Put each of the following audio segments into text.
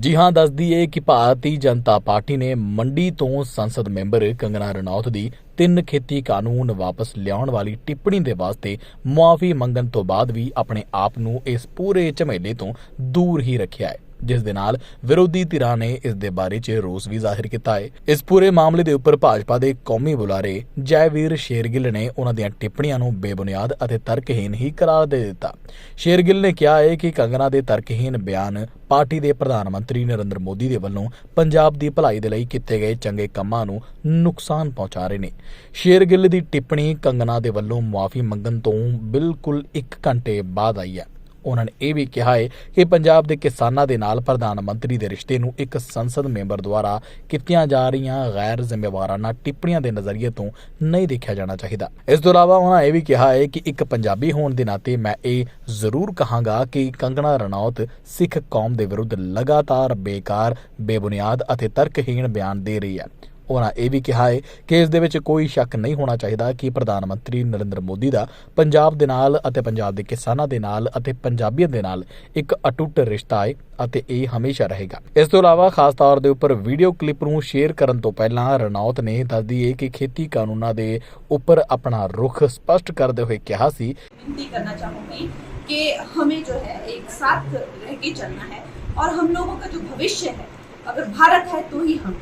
ਜੀ ਹਾਂ, ਦੱਸਦੀ ਏ ਕਿ ਭਾਰਤੀ ਜਨਤਾ ਪਾਰਟੀ ਨੇ ਮੰਡੀ ਤੋਂ ਸੰਸਦ ਮੈਂਬਰ ਕੰਗਨਾ ਰਣੌਤ ਦੀ ਤਿੰਨ ਖੇਤੀ ਕਾਨੂੰਨ ਵਾਪਸ ਲਿਆਉਣ ਵਾਲੀ ਟਿੱਪਣੀ ਦੇ ਵਾਸਤੇ ਮੁਆਫੀ ਮੰਗਣ ਤੋਂ ਬਾਅਦ ਵੀ ਆਪਣੇ ਆਪ ਨੂੰ ਇਸ ਪੂਰੇ ਝਮੇਲੇ ਤੋਂ ਦੂਰ ਹੀ ਰੱਖਿਆ ਹੈ। ਜਿਸ ਦੇ ਨਾਲ ਵਿਰੋਧੀ ਧਿਰਾਂ ਨੇ ਇਸ ਦੇ ਬਾਰੇ 'ਚ ਰੋਸ ਵੀ ਜ਼ਾਹਿਰ ਕੀਤਾ ਹੈ। ਇਸ ਪੂਰੇ ਮਾਮਲੇ ਦੇ ਉੱਪਰ ਭਾਜਪਾ ਦੇ ਕੌਮੀ ਬੁਲਾਰੇ ਜੈਵੀਰ ਸ਼ੇਰਗਿੱਲ ਨੇ ਉਹਨਾਂ ਦੀਆਂ ਟਿੱਪਣੀਆਂ ਨੂੰ ਬੇਬੁਨਿਆਦ ਅਤੇ ਤਰਕਹੀਣ ਹੀ ਕਰਾਰ ਦੇ ਦਿੱਤਾ। ਸ਼ੇਰਗਿੱਲ ਨੇ ਕਿਹਾ ਹੈ ਕਿ ਕੰਗਨਾ ਦੇ ਤਰਕਹੀਣ ਬਿਆਨ ਪਾਰਟੀ ਦੇ ਪ੍ਰਧਾਨ ਮੰਤਰੀ ਨਰਿੰਦਰ ਮੋਦੀ ਦੇ ਵੱਲੋਂ ਪੰਜਾਬ ਦੀ ਭਲਾਈ ਦੇ ਲਈ ਕੀਤੇ ਗਏ ਚੰਗੇ ਕੰਮਾਂ ਨੂੰ ਨੁਕਸਾਨ ਪਹੁੰਚਾ ਰਹੇ ਨੇ। ਸ਼ੇਰਗਿੱਲ ਦੀ ਟਿੱਪਣੀ ਕੰਗਨਾ ਦੇ ਵੱਲੋਂ ਮੁਆਫੀ ਮੰਗਣ ਤੋਂ ਬਿਲਕੁਲ 1 ਘੰਟੇ ਬਾਅਦ ਆਈ ਹੈ। ਉਹਨਾਂ ਨੇ ਇਹ ਵੀ ਕਿਹਾ ਹੈ ਕਿ ਪੰਜਾਬ ਦੇ ਕਿਸਾਨਾਂ ਦੇ ਨਾਲ ਪ੍ਰਧਾਨ ਮੰਤਰੀ ਦੇ ਰਿਸ਼ਤੇ ਨੂੰ ਇੱਕ ਸੰਸਦ ਮੈਂਬਰ ਦੁਆਰਾ ਕੀਤੀਆਂ ਜਾ ਰਹੀਆਂ ਗੈਰ ਜ਼ਿੰਮੇਵਾਰਾਨਾ ਟਿੱਪਣੀਆਂ ਦੇ ਨਜ਼ਰੀਏ ਤੋਂ ਨਹੀਂ ਦੇਖਿਆ ਜਾਣਾ ਚਾਹੀਦਾ। ਇਸ ਤੋਂ ਇਲਾਵਾ ਉਹਨਾਂ ਇਹ ਵੀ ਕਿਹਾ ਹੈ ਕਿ ਇੱਕ ਪੰਜਾਬੀ ਹੋਣ ਦੇ ਨਾਤੇ ਮੈਂ ਇਹ ਜ਼ਰੂਰ ਕਹਾਂਗਾ ਕਿ ਕੰਗਣਾ ਰਣੌਤ ਸਿੱਖ ਕੌਮ ਦੇ ਵਿਰੁੱਧ ਲਗਾਤਾਰ ਬੇਕਾਰ, ਬੇਬੁਨਿਆਦ ਅਤੇ ਤਰਕਹੀਣ ਬਿਆਨ ਦੇ ਰਹੀ ਹੈ। ਉਹਨਾਂ ਇਹ ਵੀ ਕਿਹਾ ਹੈ ਕਿ ਇਸ ਦੇ ਵਿੱਚ ਕੋਈ ਸ਼ੱਕ ਨਹੀਂ ਹੋਣਾ ਚਾਹੀਦਾ ਕਿ ਪ੍ਰਧਾਨ ਮੰਤਰੀ ਨਰਿੰਦਰ ਮੋਦੀ ਦਾ ਪੰਜਾਬ ਦੇ ਨਾਲ ਅਤੇ ਪੰਜਾਬ ਦੇ ਕਿਸਾਨਾਂ ਦੇ ਨਾਲ ਅਤੇ ਪੰਜਾਬੀਆਂ ਦੇ ਨਾਲ ਇੱਕ ਅਟੁੱਟ ਰਿਸ਼ਤਾ ਹੈ ਅਤੇ ਇਹ ਹਮੇਸ਼ਾ ਰਹੇਗਾ ਇਸ ਤੋਂ ਇਲਾਵਾ ਖਾਸ ਤੌਰ ਦੇ ਉੱਪਰ ਵੀਡੀਓ ਕਲਿੱਪ ਨੂੰ ਸ਼ੇਅਰ ਕਰਨ ਤੋਂ ਪਹਿਲਾਂ ਰਣੌਤ ਨੇ ਦੱਸਦੀ ਹੈ ਕਿ ਖੇਤੀ ਕਾਨੂੰਨਾਂ ਦੇ ਉੱਪਰ ਆਪਣਾ ਰੁਖ ਸਪਸ਼ਟ ਕਰਦੇ ਹੋਏ ਕਿਹਾ ਸੀ विनती करना चाहूंगी कि हमें जो है एक साथ रह के चलना है और हम लोगों का जो भविष्य है अगर भारत है तो ही हम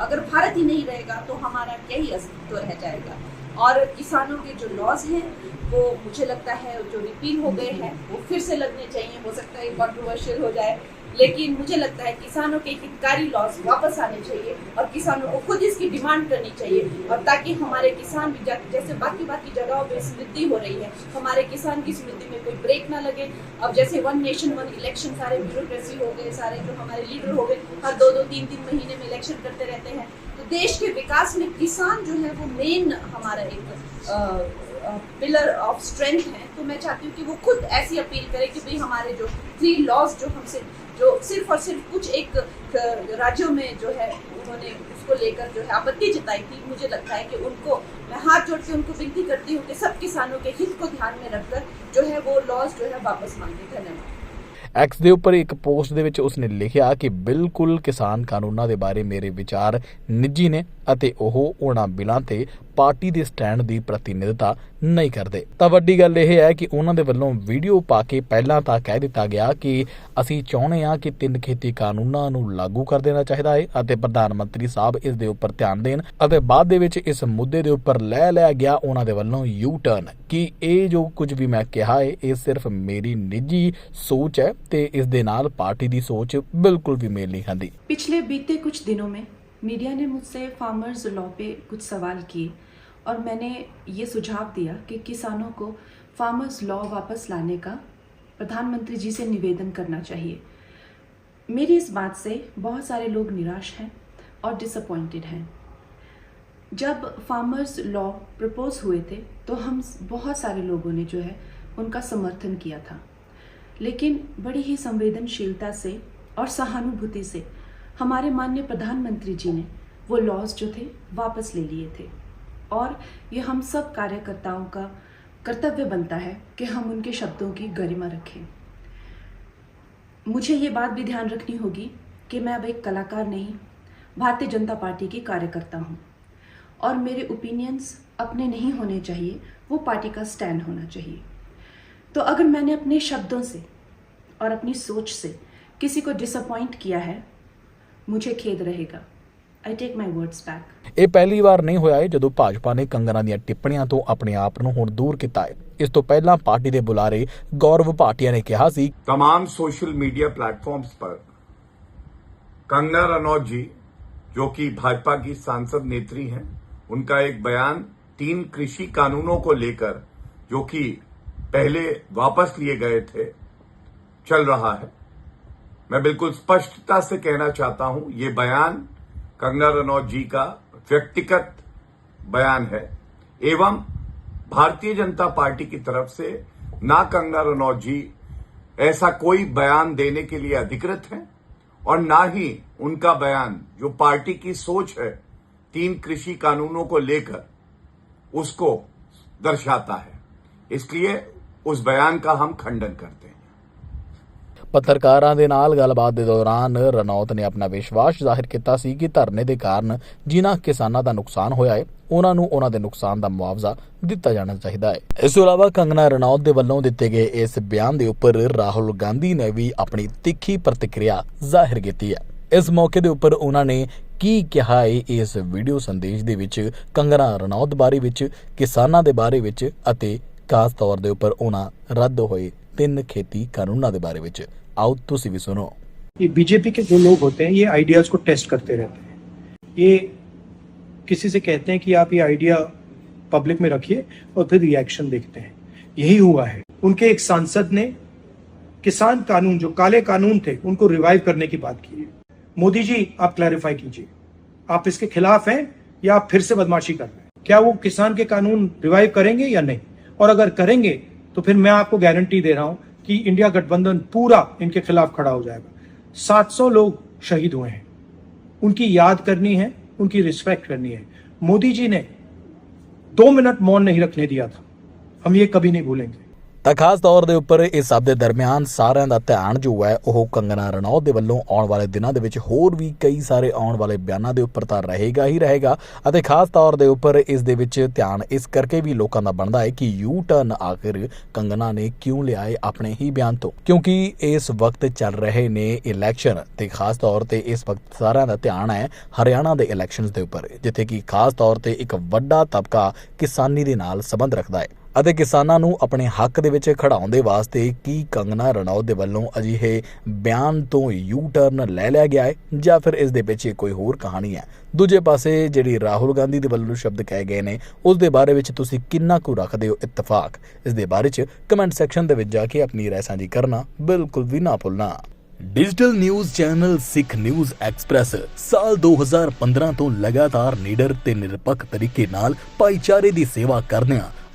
अगर भारत ही नहीं रहेगा तो हमारा यही अस्तित्व रह जाएगा? और किसानों के जो लॉज हैं, वो मुझे लगता है जो रिपील हो गए हैं, वो फिर से लगने चाहिए। हो सकता है कॉन्ट्रोवर्शियल हो जाए। लेकिन मुझे लगता है किसानों के हितकारी लॉस वापस आने चाहिए और किसानों को खुद इसकी डिमांड करनी चाहिए और ताकि हमारे किसान भी जैसे बाकी बाकी जगहों पे समृद्धि हो रही है, हमारे किसान की समृद्धि में कोई ब्रेक ना लगे। अब जैसे वन नेशन वन इलेक्शन सारे ब्यूरोक्रेसी हो गए, सारे जो हमारे लीडर हो गए, हर दो दो, तीन तीन महीने में इलेक्शन करते रहते हैं। तो देश के विकास में किसान जो है वो मेन हमारा एक पिलर ऑफ स्ट्रेंथ है तो मैं चाहती हूँ कि वो खुद ऐसी अपील करे कि भाई हमारे जो थ्री लॉज जो हमसे जो सिर्फ और सिर्फ कुछ एक अ, राज्यों में जो है उन्होंने उसको लेकर जो है आपत्ति जताई थी मुझे लगता है कि उनको मैं हाथ जोड़ के उनको विनती करती हूँ कि सब किसानों के हित को ध्यान में रखकर जो है वो लॉज जो है वापस मांगे धन्यवाद ਐਕਸ ਦੇ ਉੱਪਰ ਇੱਕ ਪੋਸਟ ਦੇ ਵਿੱਚ ਉਸਨੇ ਲਿਖਿਆ ਕਿ ਬਿਲਕੁਲ ਕਿਸਾਨ ਕਾਨੂੰਨਾਂ ਦੇ ਬਾਰੇ ਮੇਰੇ ਵਿਚਾਰ ਨਿੱਜੀ ਨੇ ਅਤੇ ਉਹ ਉਹਨਾਂ ਬਿਲਾਂ ਤੇ ਪਾਰਟੀ ਦੇ ਸਟੈਂਡ ਦੀ ਪ੍ਰਤੀਨਿਧਤਾ ਨਹੀਂ ਕਰਦੇ। ਤਾਂ ਵੱਡੀ ਗੱਲ ਇਹ ਹੈ ਕਿ ਉਹਨਾਂ ਦੇ ਵੱਲੋਂ ਵੀਡੀਓ ਪਾ ਕੇ ਪਹਿਲਾਂ ਤਾਂ ਕਹਿ ਦਿੱਤਾ ਗਿਆ ਕਿ ਅਸੀਂ ਚਾਹੁੰਦੇ ਹਾਂ ਕਿ ਤਿੰਨ ਖੇਤੀ ਕਾਨੂੰਨਾਂ ਨੂੰ ਲਾਗੂ ਕਰ ਦੇਣਾ ਚਾਹੀਦਾ ਹੈ ਅਤੇ ਪ੍ਰਧਾਨ ਮੰਤਰੀ ਸਾਹਿਬ ਇਸ ਦੇ ਉੱਪਰ ਧਿਆਨ ਦੇਣ ਅਤੇ ਬਾਅਦ ਦੇ ਵਿੱਚ ਇਸ ਮੁੱਦੇ ਦੇ ਉੱਪਰ ਲੈ ਲਿਆ ਗਿਆ ਉਹਨਾਂ ਦੇ ਵੱਲੋਂ ਯੂ ਟਰਨ ਕਿ ਇਹ ਜੋ ਕੁਝ ਵੀ ਮੈਂ ਕਿਹਾ ਹੈ, ਇਹ ਸਿਰਫ ਮੇਰੀ ਨਿੱਜੀ ਸੋਚ ਹੈ ਤੇ ਇਸ ਦੇ ਨਾਲ ਪਾਰਟੀ ਦੀ ਸੋਚ ਬਿਲਕੁਲ ਵੀ ਮੇਲ ਨਹੀਂ ਖਾਂਦੀ। ਪਿਛਲੇ ਬੀਤੇ ਕੁਝ ਦਿਨੋਂ ਮੈਂ मीडिया ने मुझसे फार्मर्स लॉ पे कुछ सवाल किए और मैंने ये सुझाव दिया कि किसानों को फार्मर्स लॉ वापस लाने का प्रधानमंत्री जी से निवेदन करना चाहिए। मेरी इस बात से बहुत सारे लोग निराश हैं और डिसअपॉइंटेड हैं। जब फार्मर्स लॉ प्रपोज हुए थे तो हम बहुत सारे लोगों ने जो है उनका समर्थन किया था। लेकिन बड़ी ही संवेदनशीलता से और सहानुभूति से हमारे माननीय प्रधानमंत्री जी ने वो लॉज जो थे, वापस ले लिए थे। और ये हम सब कार्यकर्ताओं का कर्तव्य बनता है कि हम उनके शब्दों की गरिमा रखें। मुझे ये बात भी ध्यान रखनी होगी कि मैं अब एक कलाकार नहीं, भारतीय जनता पार्टी की कार्यकर्ता हूँ। और मेरे ओपिनियंस अपने नहीं होने चाहिए, वो पार्टी का स्टैंड होना चाहिए। तो अगर मैंने अपने शब्दों से और अपनी सोच से किसी को डिसअपॉइंट किया है मुझे खेद रहेगा I take my words back ਇਹ ਪਹਿਲੀ ਵਾਰ ਨਹੀਂ ਹੋਇਆ ਹੈ ਜਦੋਂ ਭਾਜਪਾ ਨੇ ਕੰਗਨਾ ਦੀਆਂ ਟਿੱਪਣੀਆਂ ਤੋਂ ਆਪਣੇ ਆਪ ਨੂੰ ਹੁਣ ਦੂਰ ਕੀਤਾ ਹੈ ਇਸ ਤੋਂ ਪਹਿਲਾਂ ਪਾਰਟੀ ਦੇ ਬੁਲਾਰੇ ਗੌਰਵ ਭਾਟੀਆ ਨੇ ਕਿਹਾ ਸੀ तमाम सोशल मीडिया प्लेटफॉर्म्स पर कंगना रनौत जी जो कि भाजपा की सांसद नेत्री हैं उनका एक बयान तीन कृषि कानूनों को लेकर जो कि पहले वापस लिए गए थे चल रहा है मैं बिल्कुल स्पष्टता से कहना चाहता हूँ, ये बयान कंगना रनौत जी का व्यक्तिगत बयान है। एवं भारतीय जनता पार्टी की तरफ़ से ना कंगना रनौत जी ऐसा कोई बयान देने के लिए अधिकृत है, और ना ही उनका बयान, जो पार्टी की सोच है, तीन कृषि कानूनों को लेकर, उसको दर्शाता है। इसलिए उस बयान का हम खंडन करते हैं। ਪੱਤਰਕਾਰਾਂ ਦੇ ਨਾਲ ਗੱਲਬਾਤ ਦੇ ਦੌਰਾਨ ਰਣੌਤ ਨੇ ਆਪਣਾ ਵਿਸ਼ਵਾਸ ਜ਼ਾਹਿਰ ਕੀਤਾ ਸੀ ਕਿ ਧਰਨੇ ਦੇ ਕਾਰਨ ਜਿਨ੍ਹਾਂ ਕਿਸਾਨਾਂ ਦਾ ਨੁਕਸਾਨ ਹੋਇਆ ਹੈ, ਉਹਨਾਂ ਨੂੰ ਉਹਨਾਂ ਦੇ ਨੁਕਸਾਨ ਦਾ ਮੁਆਵਜ਼ਾ ਦਿੱਤਾ ਜਾਣਾ ਚਾਹੀਦਾ ਹੈ। ਇਸ ਤੋਂ ਇਲਾਵਾ ਕੰਗਨਾ ਰਣੌਤ ਦੇ ਵੱਲੋਂ ਦਿੱਤੇ ਗਏ ਇਸ ਬਿਆਨ ਦੇ ਉੱਪਰ ਰਾਹੁਲ ਗਾਂਧੀ ਨੇ ਵੀ ਆਪਣੀ ਤਿੱਖੀ ਪ੍ਰਤੀਕਿਰਿਆ ਜ਼ਾਹਿਰ ਕੀਤੀ ਹੈ। ਇਸ ਮੌਕੇ ਦੇ ਉੱਪਰ ਉਹਨਾਂ ਨੇ ਕੀ ਕਿਹਾ ਹੈ, ਇਸ ਵੀਡੀਓ ਸੰਦੇਸ਼ ਦੇ ਵਿੱਚ ਕੰਗਨਾ ਰਣੌਤ ਬਾਰੇ ਵਿੱਚ, ਕਿਸਾਨਾਂ ਦੇ ਬਾਰੇ ਵਿੱਚ ਅਤੇ ਖਾਸ ਤੌਰ ਦੇ ਉੱਪਰ ਉਹਨਾਂ ਰੱਦ ਹੋਏ ਤਿੰਨ ਖੇਤੀ ਕਾਨੂੰਨਾਂ ਦੇ ਬਾਰੇ ਵਿੱਚ ਆਓ ਤੁਸੀਂ ਵੀ ਸੁਣੋ ये बीजेपी के जो लोग होते हैं ये आइडियाज को टेस्ट करते रहते हैं ये किसी से कहते हैं कि आप ये आइडिया पब्लिक में रखिए और फिर रिएक्शन देखते हैं यही हुआ है उनके एक सांसद ने किसान कानून जो काले कानून थे उनको रिवाइव करने की बात की है मोदी जी आप क्लैरिफाई कीजिए आप इसके खिलाफ हैं या आप फिर से बदमाशी कर रहे हैं क्या वो किसान के कानून रिवाइव करेंगे या नहीं और अगर करेंगे तो फिर मैं आपको गारंटी दे रहा हूँ कि इंडिया गठबंधन पूरा इनके खिलाफ खड़ा हो जाएगा। 700 लोग शहीद हुए हैं। उनकी याद करनी है, उनकी रिस्पेक्ट करनी है। मोदी जी ने दो मिनट मौन नहीं रखने दिया था। हम ये कभी नहीं भूलेंगे। ਤਾਂ ਖਾਸ ਤੌਰ ਦੇ ਉੱਪਰ ਇਸ ਸਭ ਦੇ ਦਰਮਿਆਨ ਸਾਰਿਆਂ ਦਾ ਧਿਆਨ ਜੋ ਹੈ, ਉਹ ਕੰਗਨਾ ਰਣੌਤ ਦੇ ਵੱਲੋਂ ਆਉਣ ਵਾਲੇ ਦਿਨਾਂ ਦੇ ਵਿੱਚ ਹੋਰ ਵੀ ਕਈ ਸਾਰੇ ਆਉਣ ਵਾਲੇ ਬਿਆਨਾਂ ਦੇ ਉੱਪਰ ਤਾਂ ਰਹੇਗਾ ਹੀ ਰਹੇਗਾ ਅਤੇ ਖਾਸ ਤੌਰ ਦੇ ਉੱਪਰ ਇਸ ਦੇ ਵਿੱਚ ਧਿਆਨ ਇਸ ਕਰਕੇ ਵੀ ਲੋਕਾਂ ਦਾ ਬਣਦਾ ਹੈ ਕਿ ਯੂ ਟਰਨ ਆਖਿਰ ਕੰਗਨਾ ਨੇ ਕਿਉਂ ਲਿਆ ਹੈ ਆਪਣੇ ਹੀ ਬਿਆਨ ਤੋਂ? ਕਿਉਂਕਿ ਇਸ ਵਕਤ ਚੱਲ ਰਹੇ ਨੇ ਇਲੈਕਸ਼ਨ ਤੇ ਖਾਸ ਤੌਰ ਤੇ ਇਸ ਵਕਤ ਸਾਰਿਆਂ ਦਾ ਧਿਆਨ ਹੈ ਹਰਿਆਣਾ ਦੇ ਇਲੈਕਸ਼ਨਸ ਦੇ ਉੱਪਰ, ਜਿੱਥੇ ਕਿ ਖਾਸ ਤੌਰ ਤੇ ਇੱਕ ਵੱਡਾ ਤਬਕਾ ਕਿਸਾਨੀ ਦੇ ਨਾਲ ਸੰਬੰਧ ਰੱਖਦਾ ਹੈ। ਅਤੇ ਕਿਸਾਨਾਂ ਨੂੰ ਆਪਣੇ ਹੱਕ ਦੇ ਵਿੱਚ ਖੜਾਉਣ ਦੇ ਵਾਸਤੇ ਕੀ ਕੰਗਨਾ ਰਣੌਤ ਦੇ ਵੱਲੋਂ ਅਜਿਹੇ ਬਿਆਨ ਤੋਂ ਯੂ ਟਰਨ ਲੈ ਲਿਆ ਗਿਆ ਹੈ ਜਾਂ ਫਿਰ ਇਸ ਦੇ ਪਿੱਛੇ ਕੋਈ ਹੋਰ ਕਹਾਣੀ ਹੈ? ਦੂਜੇ ਪਾਸੇ ਜਿਹੜੀ ਰਾਹੁਲ ਗਾਂਧੀ ਦੇ ਵੱਲੋਂ ਸ਼ਬਦ ਕਹੇ ਗਏ ਨੇ, ਉਸ ਦੇ ਬਾਰੇ ਵਿੱਚ ਤੁਸੀਂ ਕਿੰਨਾ ਕੁ ਰੱਖਦੇ ਹੋ ਇਤਫਾਕ? ਇਸ ਦੇ ਬਾਰੇ ਚ ਕਮੈਂਟ ਸੈਕਸ਼ਨ ਦੇ ਵਿੱਚ ਜਾ ਕੇ ਆਪਣੀ ਰਾਏ ਸਾਂਝੀ ਕਰਨਾ ਬਿਲਕੁਲ ਵੀ ਨਾ ਭੁੱਲਣਾ। Digital news channel Sikh news express ਸਾਲ 2015 ਤੋਂ ਲਗਾਤਾਰ ਨੀਡਰ ਤੇ ਨਿਰਪੱਖ ਤਰੀਕੇ ਨਾਲ ਭਾਈਚਾਰੇ ਦੀ ਸੇਵਾ ਕਰਦਿਆਂ